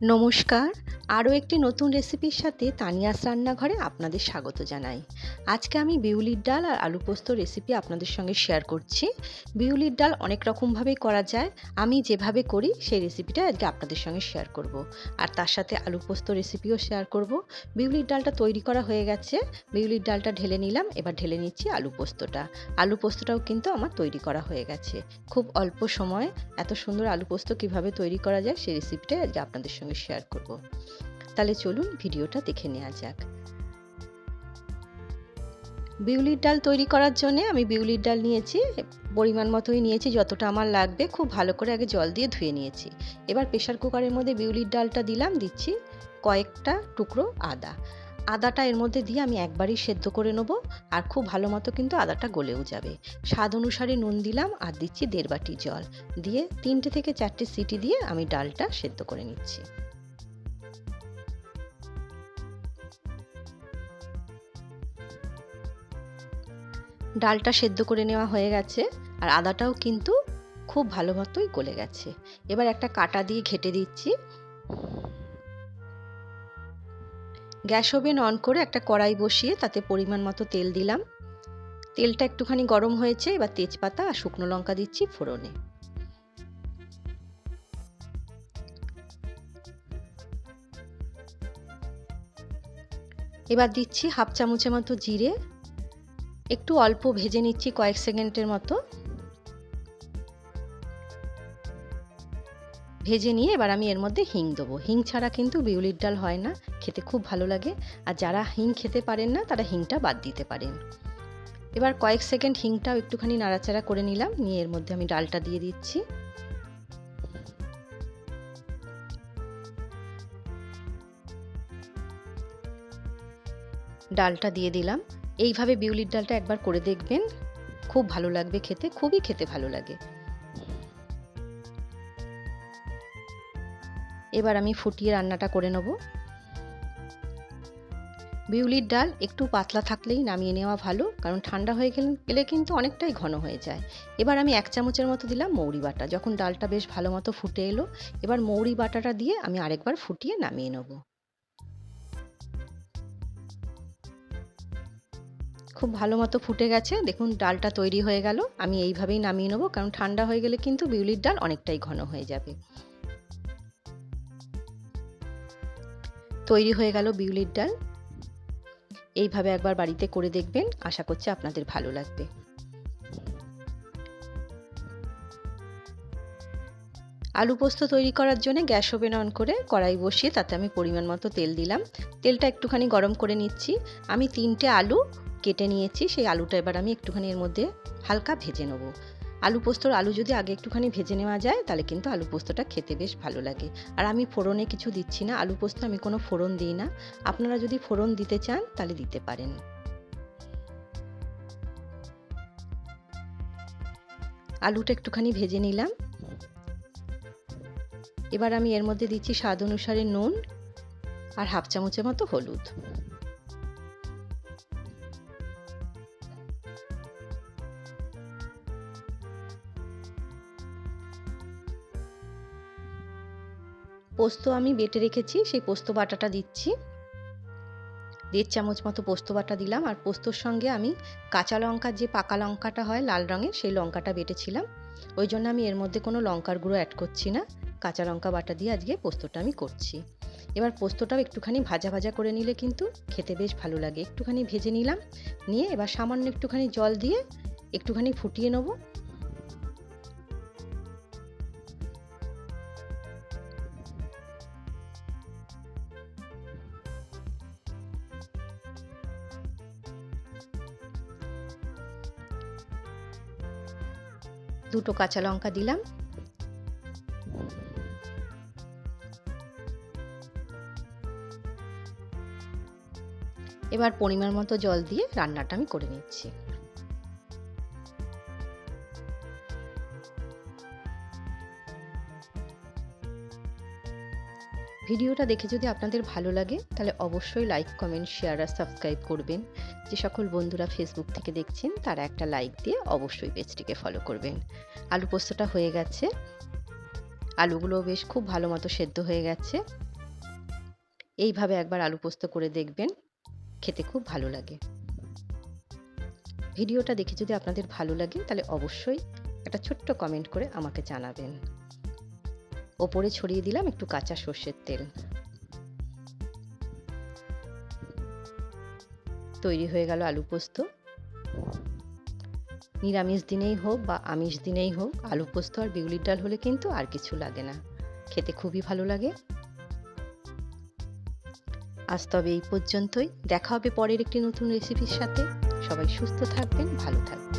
নমস্কার। আরও একটি নতুন রেসিপির সাথে তানিয়াস রান্নাঘরে আপনাদের স্বাগত জানাই। আজকে আমি বিউলির ডাল আর আলু পোস্ত রেসিপি আপনাদের সঙ্গে শেয়ার করছি। বিউলির ডাল অনেক রকমভাবেই করা যায়। আমি যেভাবে করি সেই রেসিপিটা আজকে আপনাদের সঙ্গে শেয়ার করব। আর তার সাথে আলু পোস্ত রেসিপিও শেয়ার করব। বিউলির ডালটা তৈরি করা হয়ে গেছে। বিউলির ডালটা ঢেলে নিলাম। এবার ঢেলে নিচ্ছি আলু পোস্তটা। আলু পোস্তটাও কিন্তু আমার তৈরি করা হয়ে গেছে। খুব অল্প সময় এত সুন্দর আলু পোস্ত কীভাবে তৈরি করা যায় সেই রেসিপিটাই আজকে আপনাদের সঙ্গে শেয়ার করব। তাহলে চলুন ভিডিওটা দেখে নেওয়া যাক। বিউলির ডাল তৈরি করার জন্য আমি বিউলির ডাল নিয়েছি, পরিমাণ মতোই নিয়েছি, যতটা আমার লাগবে, খুব ভালো করে আগে জল দিয়ে ধুয়ে নিয়েছি। এবার প্রেশার কুকারের মধ্যে বিউলির ডালটা দিলাম, দিচ্ছি কয়েকটা টুকরো আদা। আদাটা এর মধ্যে দিয়ে আমি একবারই সেদ্ধ করে নেব, আর খুব ভালো মতো কিন্তু আদাটা গলেও যাবে। স্বাদ অনুসারে নুন দিলাম, আর দিচ্ছি দেড় বাটি জল। দিয়ে তিনটে থেকে চারটে সিটি দিয়ে আমি ডালটা সেদ্ধ করে নিচ্ছি। ডালটা সেদ্ধ করে নেওয়া হয়ে গেছে আর আদাটাও কিন্তু খুব ভালো মতোই গলে গেছে। এবার একটা কাটা দিয়ে ঘেটে দিচ্ছি। গ্যাস ওভেন অন করে একটা কড়াই বসিয়ে তাতে পরিমাণ মতো তেল দিলাম। তেলটা একটুখানি গরম হয়েছে, এবার তেজপাতা আর শুকনো লঙ্কা দিচ্ছি ফোড়নে। এবার দিচ্ছি হাফ চামচের মতো জিরে একটু অল্প ভেজে নিচ্ছি কয়েক সেকেন্ডের মতো। ভেজে নিয়ে এবার আমি এর মধ্যে হিং দেবো। হিং ছাড়া কিন্তু বিউলির ডাল হয় না, খেতে খুব ভালো লাগে। আর যারা হিং খেতে পারেন না, তারা হিংটা বাদ দিতে পারেন। এবার কয়েক সেকেন্ড হিংটাও একটুখানি নাড়াচাড়া করে নিলাম, নিয়ে এর মধ্যে আমি ডালটা দিয়ে দিচ্ছি। ডালটা দিয়ে দিলাম। এইভাবে বিউলির ডালটা একবার করে দেখবেন, খুব ভালো লাগবে খেতে, খুবই খেতে ভালো লাগে। এবার আমি ফুটিয়ে রান্নাটা করে নেব। বিউলির ডাল একটু পাতলা থাকলেই নামিয়ে নেওয়া ভালো, কারণ ঠান্ডা হয়ে গেলে কিন্তু অনেকটাই ঘন হয়ে যায়। এবার আমি এক চামচের মতো দিলাম মৌরি বাটা। যখন ডালটা বেশ ভালো মতো ফুটে এলো, এবার মৌরি বাটাটা দিয়ে আমি আরেকবার ফুটিয়ে নামিয়ে নেব। খুব ভালো মতো ফুটে গেছে। দেখুন, ডালটা তৈরি হয়ে গেল। আমি এইভাবেই নামিয়ে নেব, কারণ ঠান্ডা হয়ে গেলে কিন্তু বিউলির ডাল অনেকটাই ঘন হয়ে যাবে। তৈরি হয়ে গেল বিউলির ডাল। এইভাবে একবার বাড়িতে করে দেখবেন। আশা করছি আপনাদের ভালো লাগবে। আলু পোস্ত তৈরি করার জন্য গ্যাস ওভেন অন করে কড়াই বসিয়ে তাতে আমি পরিমাণ মতো তেল দিলাম। তেলটা একটুখানি গরম করে নিচ্ছি। আমি তিনটে আলু কেটে নিয়েছি, সেই আলুটা এবার আমি একটুখানি এর মধ্যে হালকা ভেজে নেব। আলু পোস্তর আলু যদি আগে একটুখানি ভেজে নেওয়া যায়, তাহলে কিন্তু আলু পোস্তটা খেতে বেশ ভালো লাগে। আর আমি ফোড়নে কিছু দিচ্ছি না, আলু পোস্ত আমি কোনো ফোড়ন দিই না। আপনারা যদি ফোড়ন দিতে চান, তাহলে দিতে পারেন। আলুটা একটুখানি ভেজে নিলাম। এবার আমি এর মধ্যে দিচ্ছি স্বাদ অনুসারে নুন আর হাফ চামচের মতো হলুদ। পোস্ত আমি বেটে রেখেছি, সেই পোস্ত বাটাটা দিচ্ছি। দেড় চামচ মতো পোস্ত বাটা দিলাম, আর পোস্তর সঙ্গে আমি কাঁচা লঙ্কার যে পাকা লঙ্কাটা হয় লাল রঙের, সেই লঙ্কাটা বেটেছিলাম। ওই জন্য আমি এর মধ্যে কোনো লঙ্কার গুঁড়ো অ্যাড করছি না। কাঁচা লঙ্কা বাটা দিয়ে আজকে পোস্তটা আমি করছি। এবার পোস্তটাও একটুখানি ভাজা ভাজা করে নিলে কিন্তু খেতে বেশ ভালো লাগে। একটুখানি ভেজে নিলাম, নিয়ে এবার সামান্য একটুখানি জল দিয়ে একটুখানি ফুটিয়ে নেব। দুটো কাঁচা লঙ্কা দিলাম। এবার পরিমাণ মতো জল দিয়ে রান্নাটা আমি করে নিচ্ছি। ভিডিওটা দেখে যদি আপনাদের ভালো লাগে, তাহলে অবশ্যই লাইক কমেন্ট শেয়ার আর সাবস্ক্রাইব করবেন। যে সকল বন্ধুরা ফেসবুক থেকে দেখছেন, তারা একটা লাইক দিয়ে অবশ্যই পেজটিকে ফলো করবেন। আলু পোস্তটা হয়ে গেছে। আলুগুলো বেশ খুব ভালো মতো সেদ্ধ হয়ে গেছে। এইভাবে একবার আলু পোস্ত করে দেখবেন, খেতে খুব ভালো লাগে। ভিডিওটা দেখে যদি আপনাদের ভালো লাগে, তাহলে অবশ্যই একটা ছোট্ট কমেন্ট করে আমাকে জানাবেন। ওপরে ছড়িয়ে দিলাম একটু কাঁচা সর্ষের তেল। তৈরি হয়ে গেল আলু পোস্ত। নিরামিষ দিনেই হোক বা আমিষ দিনেই হোক, আলু পোস্ত আর বিউলির ডাল হলে কিন্তু আর কিছু লাগে না। খেতে খুবই ভালো লাগে। আজ তবে এই পর্যন্তই। দেখা হবে পরের একটি নতুন রেসিপির সাথে। সবাই সুস্থ থাকবেন, ভালো থাকবেন।